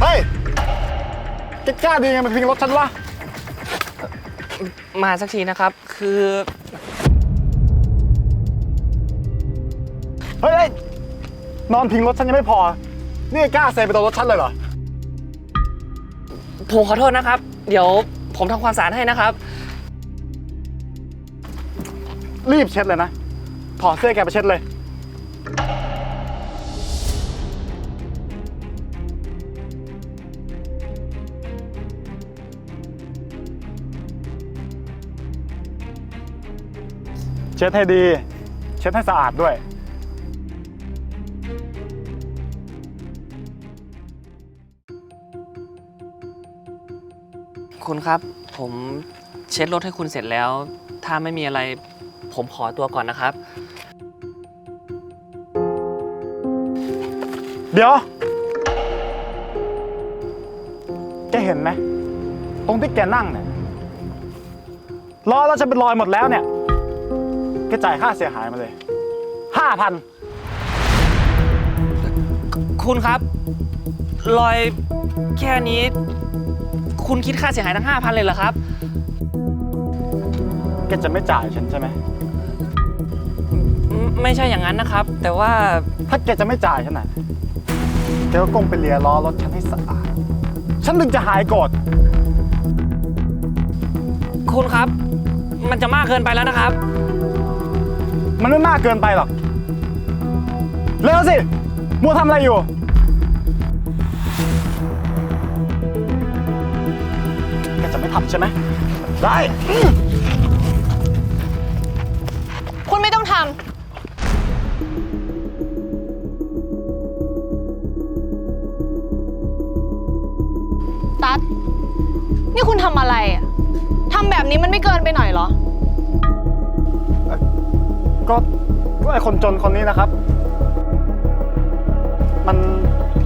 เฮ้ยแกกล้าดีไงมาทิ้งรถฉันวะ มาสักทีนะครับ คือ เฮ้ยเฮ้ยนอนพิงรถฉันยังไม่พอ นี่กล้าเซไปตรงรถฉันเลยเหรอ ผมขอโทษนะครับ เดี๋ยวผมทำความสะอาดให้นะครับ รีบเช็ดเลยนะ ถอดเสื้อแกไปเช็ดเลย เช็ดให้ดี เช็ดให้สะอาดด้วย คุณครับ ผมเช็ดรถให้คุณเสร็จแล้ว ถ้าไม่มีอะไร ผมขอตัวก่อนนะครับ เดี๋ยว แกเห็นไหม ตรงที่แกนั่งเนี่ยล้อแล้วฉันเป็นรอยหมดแล้วเนี่ยแกจ่ายค่าเสียหายมาเลยห้าพันคุณครับ รอยแค่นี้ คุณคิดค่าเสียหายทั้ง 5,000 เลยเหรอครับ แกจะไม่จ่ายฉันใช่ไหมไม่ไม่ใช่อย่างนั้นนะครับ แต่ว่าถ้าแกจะไม่จ่ายฉันน่ะแกก็ก้มไปเลียล้อรถฉันให้สะอาด ฉันถึงจะหายโกรธ คุณครับ มันจะมากเกินไปแล้วนะครับ มันไม่มากเกินไปหรอก เร็วสิ มัวทำอะไรอยู่ แกจะไม่ทำใช่ไหม ได้ คุณไม่ต้องทำ ตัด นี่คุณทำอะไรอะทำแบบนี้มันไม่เกินไปหน่อยเหรอ ก็ก็ไอคนจนคนนี้นะครับ มัน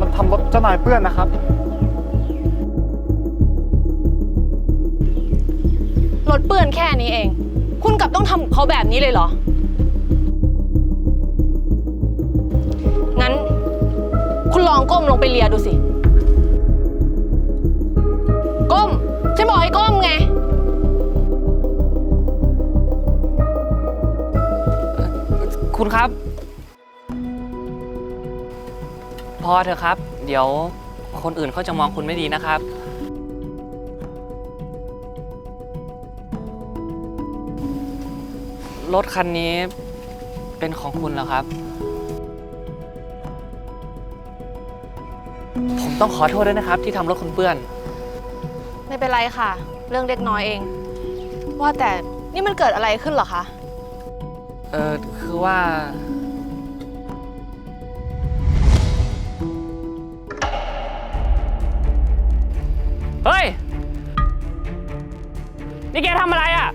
มันทำรถเจ้านายเปื้อนนะครับ รถเปื้อนแค่นี้เอง คุณกลับต้องทำกับเขาแบบนี้เลยเหรอ งั้น คุณลองก้มลงไปเลียดูสิ อเถอะครับ เดี๋ยวคนอื่นเขาจะมองคุณไม่ดีนะครับ รถคันนี้เป็นของคุณเหรอครับ ผมต้องขอโทษด้วยนะครับ ที่ทำรถคุณเปื้อน ไม่เป็นไรค่ะ เรื่องเล็กน้อยเอง ว่าแต่นี่มันเกิดอะไรขึ้นเหรอคะ เออคือว่า นี่แกทำอะไรอะ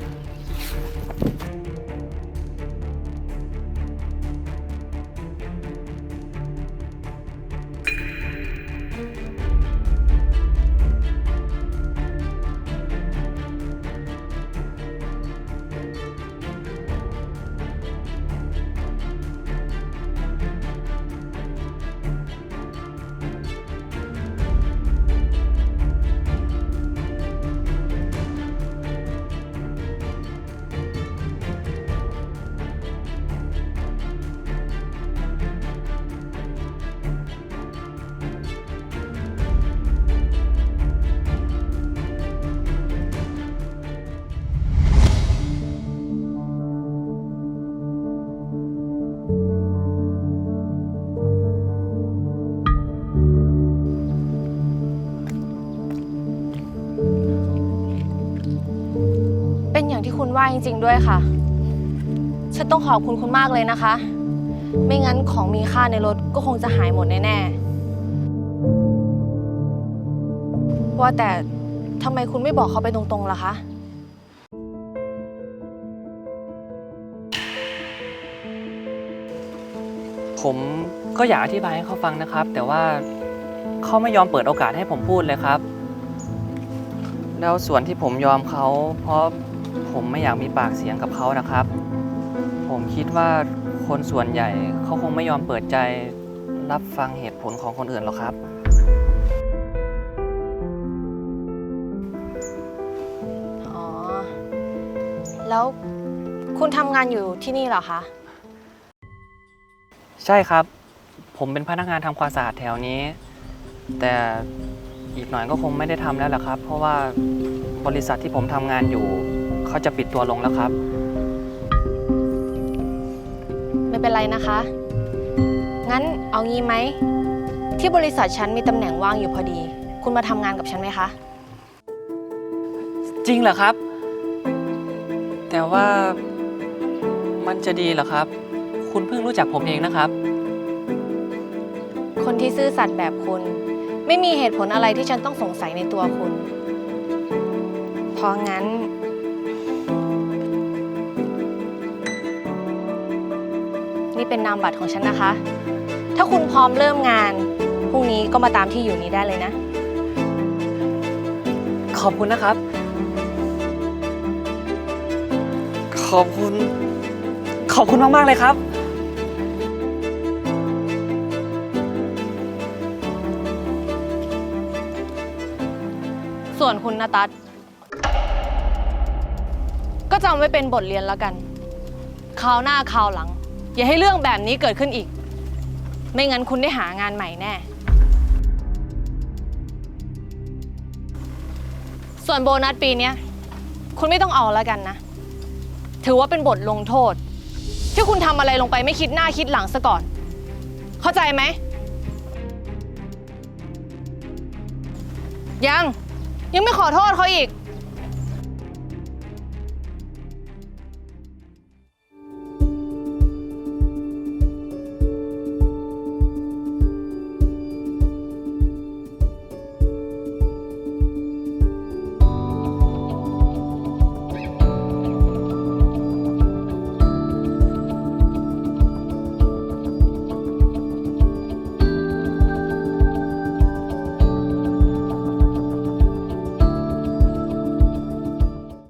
อย่างที่คุณว่าจริง ๆ ด้วยค่ะ ฉันต้องขอบคุณคุณมากเลยนะคะ ไม่งั้นของมีค่าในรถก็คงจะหายหมดแน่ๆ ว่าแต่ทำไมคุณไม่บอกเขาไปตรงๆล่ะคะ ผมก็อยากอธิบายให้เขาฟังนะครับ แต่ว่าเขาไม่ยอมเปิดโอกาสให้ผมพูดเลยครับ แล้วส่วนที่ผมยอมเขาเพราะ ผมไม่อยากมีปากเสียงกับเขานะครับ ผมคิดว่าคนส่วนใหญ่เขาคงไม่ยอมเปิดใจรับฟังเหตุผลของคนอื่นหรอกครับ อ๋อ แล้วคุณทำงานอยู่ที่นี่เหรอคะ ใช่ครับ ผมเป็นพนักงานทำความสะอาดแถวนี้ แต่อีกหน่อยก็คงไม่ได้ทำแล้วล่ะครับ เพราะว่าบริษัทที่ผมทำงานอยู่ เขาจะปิดตัวลงแล้วครับ ไม่เป็นไรนะคะ งั้นเอางี้ไหม ที่บริษัทฉันมีตำแหน่งว่างอยู่พอดี คุณมาทำงานกับฉันไหมคะ จริงเหรอครับ แต่ว่ามันจะดีเหรอครับ คุณเพิ่งรู้จักผมเองนะครับ คนที่ซื่อสัตย์แบบคุณ ไม่มีเหตุผลอะไรที่ฉันต้องสงสัยในตัวคุณ เพราะงั้น นี่เป็นนามบัตรของฉันนะคะ ถ้าคุณพร้อมเริ่มงาน พรุ่งนี้ก็มาตามที่อยู่นี้ได้เลยนะ ขอบคุณนะครับ ขอบคุณ ขอบคุณมากๆเลยครับ ส่วนคุณนตัดก็จำไว้เป็นบทเรียนแล้วกันคราวหน้าคราวหลัง อย่าให้เรื่องแบบนี้เกิดขึ้นอีก ไม่งั้นคุณได้หางานใหม่แน่ ส่วนโบนัสปีเนี้ยคุณไม่ต้องเอาแล้วกันนะ ถือว่าเป็นบทลงโทษ ที่คุณทำอะไรลงไปไม่คิดหน้าคิดหลังซะก่อน เข้าใจไหม ยัง ยังไม่ขอโทษเขาอีก